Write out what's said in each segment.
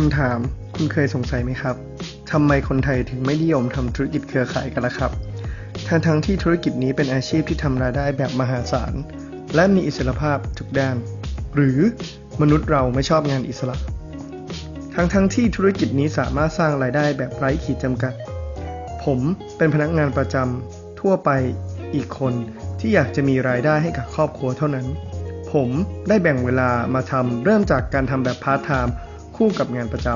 คำถามคุณเคยสงสัยไหมครับทำไมคนไทยถึงไม่นิยมทำธุรกิจเครือข่ายกันล่ะครับ ทั้งทั้งที่ธุรกิจนี้เป็นอาชีพที่ทำรายได้แบบมหาศาล และมีอิสรภาพทุกด้าน หรือมนุษย์เราไม่ชอบงานอิสระ ทั้งทั้งที่ธุรกิจนี้สามารถสร้างรายได้แบบไร้ขีดจำกัด ผมเป็นพนักงานประจำทั่วไปอีกคนที่อยากจะมีรายได้ให้กับครอบครัวเท่านั้น ผมได้แบ่งเวลามาทำเริ่มจากการทำแบบพาร์ทไทม์ คู่กับงานประจ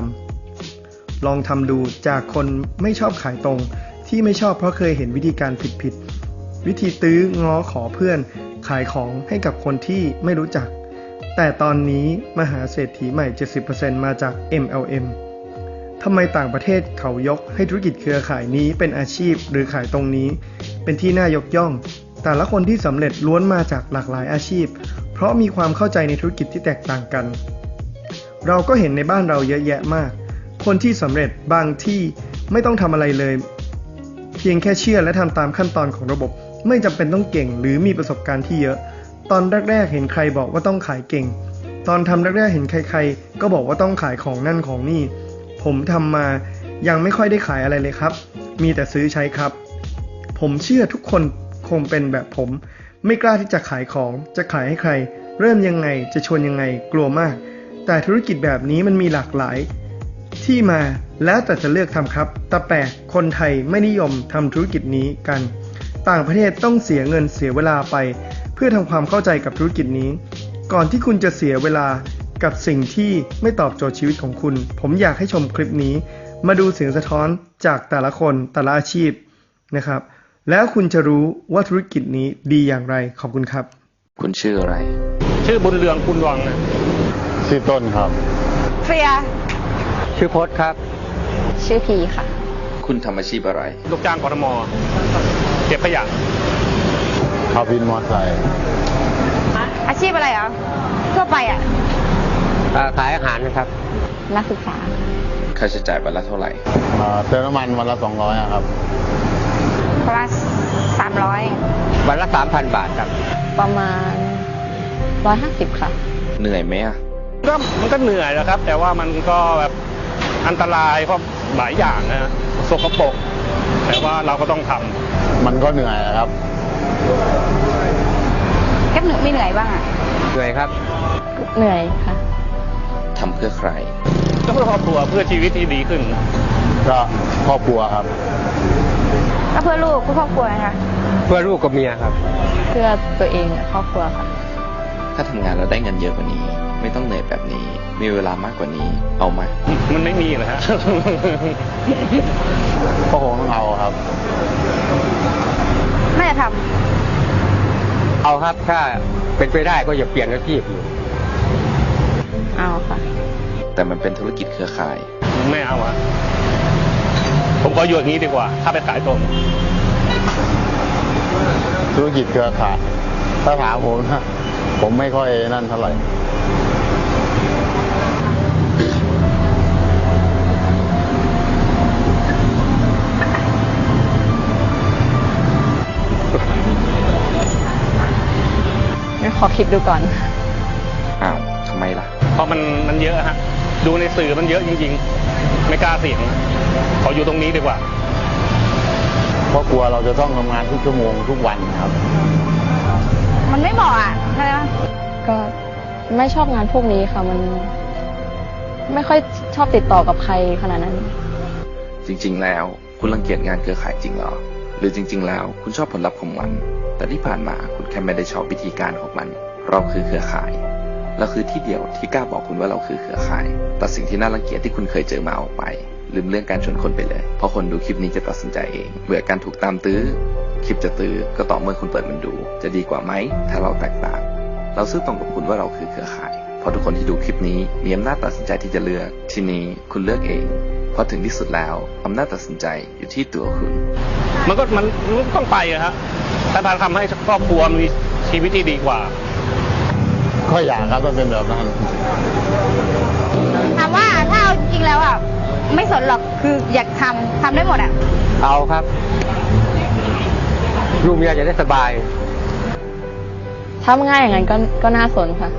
ำลองทำดูจากคนไม่ชอบขายตรง ที่ไม่ชอบเพราะเคยเห็นวิธีการผิดๆวิธีตื้อง้อขอเพื่อน ขายของให้กับคนที่ไม่รู้จัก แต่ตอนนี้มหาเศรษฐีใหม่ 70%มาจาก MLM ทำไมต่างประเทศเขายกให้ธุรกิจเครือข่ายนี้เป็นอาชีพหรือขายตรงนี้ เป็นที่น่ายกย่อง แต่ละคนที่สำเร็จล้วนมาจากหลากหลายอาชีพ เพราะมีความเข้าใจในธุรกิจที่แตกต่างกัน เราก็เห็นในบ้านเราเยอะแยะมาก คนที่สำเร็จบางที่ไม่ต้องทำอะไรเลย เพียงแค่เชื่อและทำตามขั้นตอนของระบบ ไม่จำเป็นต้องเก่งหรือมีประสบการณ์ที่เยอะ ตอนแรกๆเห็นใครบอกว่าต้องขายเก่ง ตอนทำแรกๆเห็นใคร ๆ ก็บอกว่าต้องขายของนั่นของนี่ ผมทำมายังไม่ค่อยได้ขายอะไรเลยครับ มีแต่ซื้อใช้ครับ ผมเชื่อทุกคนคงเป็นแบบผม ไม่กล้าที่จะขายของ จะขายให้ใคร เริ่มยังไง จะชวนยังไง กลัวมาก แต่ธุรกิจแบบนี้มันมีหลากหลาย ที่มาแล้วแต่จะเลือกทำครับ แต่แปลกคนไทยไม่นิยมทำธุรกิจนี้กัน ต่างประเทศต้องเสียเงินเสียเวลาไป เพื่อทำความเข้าใจกับธุรกิจนี้ ก่อนที่คุณจะเสียเวลากับสิ่งที่ไม่ตอบโจทย์ชีวิตของคุณ ผมอยากให้ชมคลิปนี้ มาดูเสียงสะท้อนจากแต่ละคนแต่ละอาชีพนะครับ แล้วคุณจะรู้ว่าธุรกิจนี้ดีอย่างไรขอบคุณครับ คุณชื่ออะไร ชื่อบุญเรืองคุณวังนะ ชื่อต้นครับ เคลียร์ชื่อพศครับ ชื่อพีค่ะ คุณทำอาชีพอะไร ลูกจ้างกทมเก็บขยะขับวินมอเตอร์ไซค์อาชีพอะไรเหรอทั่วไปอะอ่าขายอาหารนะครับ นักศึกษา ค่าใช้จ่ายวันละเท่าไหร่อ่าเติมน้ำมันวันละสองร้อยครับประมาณสามร้อยวันละสามพันบาทครับ ประมาณร้อยห้าสิบค่ะ เหนื่อยไหมอะ ก็มันก็เหนื่อยนะครับ แต่ว่ามันก็แบบอันตรายเพราะหลายอย่างนะฮะสกปรกแต่ว่าเราก็ต้องทำมันก็เหนื่อยนะครับแค่เหนื่อยไม่เหนื่อยบ้างอะ เหนื่อยครับ เหนื่อยค่ะ ทำเพื่อใคร ก็เพื่อครอบครัวเพื่อชีวิตที่ดีขึ้น ก็ครอบครัวครับ ก็เพื่อลูกเพื่อครอบครัวนะคะ เพื่อลูกกับเมียครับ เพื่อตัวเองครอบครัวค่ะ ถ้าทำงานแล้วได้เงินเยอะกว่านี้ ไม่ต้องเหนื่อยแบบนี้ มีเวลามากกว่านี้ เอาไหมมันไม่มีเหรอฮะก็คงต้องเอาครับน่าจะทเอาครับถ้าเป็นไปได้ก็อย่าเปลี่ยนอาชีพอยู่ำเอาค่ะ แต่มันเป็นธุรกิจเครือข่าย ไม่เอาอะผมก็อยู่อย่างนี้ดีกว่า ถ้าไปขายตรงธุรกิจเครือข่ายถ้าถามผมนะ ผมไม่ค่อยนั่นเท่าไหร่ขอคิดดูก่อน อ้าวทำไมล่ะ เพราะมันมันเยอะฮะ ดูในสื่อมันเยอะจริง ๆ ไม่กล้าเสี่ยงขออยู่ตรงนี้ดีกว่า เพราะกลัวเราจะต้องทำงานทุกชั่วโมงทุกวันครับ มันไม่เหมาะอะใช่ไหมก็ไม่ชอบงานพวกนี้ค่ะ มัน ไม่ค่อยชอบติดต่อกับใครขนาดนั้น จริง ๆ แล้ว คุณรังเกียจงานเครือข่ายจริงเหรอ หรือจริง ๆ แล้ว คุณชอบผลลัพธ์ของมัน แต่ที่ผ่านมาคุณแค่ไม่ได้ชอบวิธีการของมัน เราคือเครือข่ายเราคือที่เดียวที่กล้าบอกคุณว่าเราคือเครือข่ายแต่สิ่งที่น่ารังเกียจที่คุณเคยเจอมาออกไป ลืมเรื่องการชวนคนไปเลย เพราะคนดูคลิปนี้จะตัดสินใจเองเบื่อการถูกตามตื้อ คลิปจะตื้อก็ต่อเมื่อคุณเปิดมันดู จะดีกว่าไหม ถ้าเราแตกต่าง เราซื่อตรงกับคุณว่าเราคือเครือข่ายเพราะทุกคนที่ดูคลิปนี้มีอำนาจตัดสินใจที่จะเลือก ทีนี้คุณเลือกเอง เพราะถึงที่สุดแล้วอำนาจตัดสินใจอยู่ที่ตัวคุณ มันก็มันมันต้องไปอะฮะถ้าทำให้ครอบครัวมีชีวิตที่ดีกว่า ก็อยากครับถ้าเป็นแบบนั้นถามว่าถ้าเอาจริงแล้วอะ ไม่สนหรอกคืออยากทำทำได้หมดอะ เอาครับลูกเมียจะได้สบาย ถ้าง่ายอย่างนั้นก็ก็น่าสนค่ะ